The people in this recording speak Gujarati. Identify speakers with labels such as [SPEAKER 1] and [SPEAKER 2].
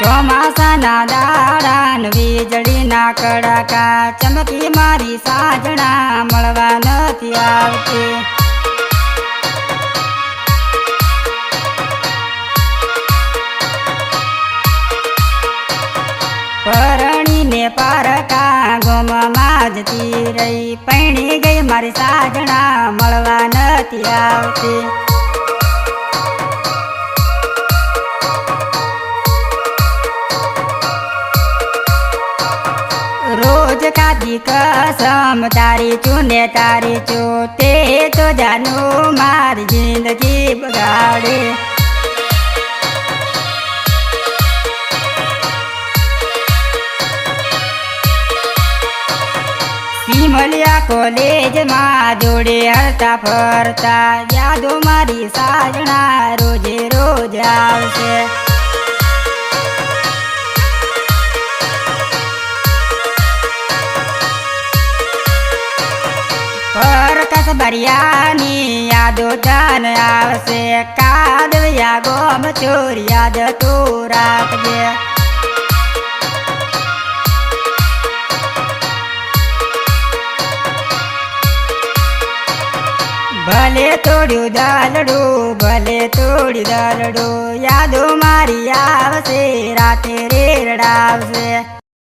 [SPEAKER 1] ચોમાસાના દાડાન વીજળીના કડાકા, ચમકી મારી સાજણા મળવા નથી આવતી. પરણીને પારકા ગોમમાં જતી રહી, પૈણી ગઈ મારી સાજણા મળવા નથી આવતી. રોજ કાધી કસમ તારી ચૂને તારી ચૂ તે જાનું મારી જિંદગી બગાડે. સિમલિયા કોલેજમાં જોડે હરતા ફરતા યાદો મારી સાજણા રોજે રોજ આવશે. પરકસ બરિયાની યાદો ધન આવશે. કાદવ્યા ગોમ ચોર યાદ તું રાખજે. ભલે તોડ્યું દાલડું, ભલે તોડ્યું દાલડું, યાદો મારી આવશે, રાતે રેરડાવશે.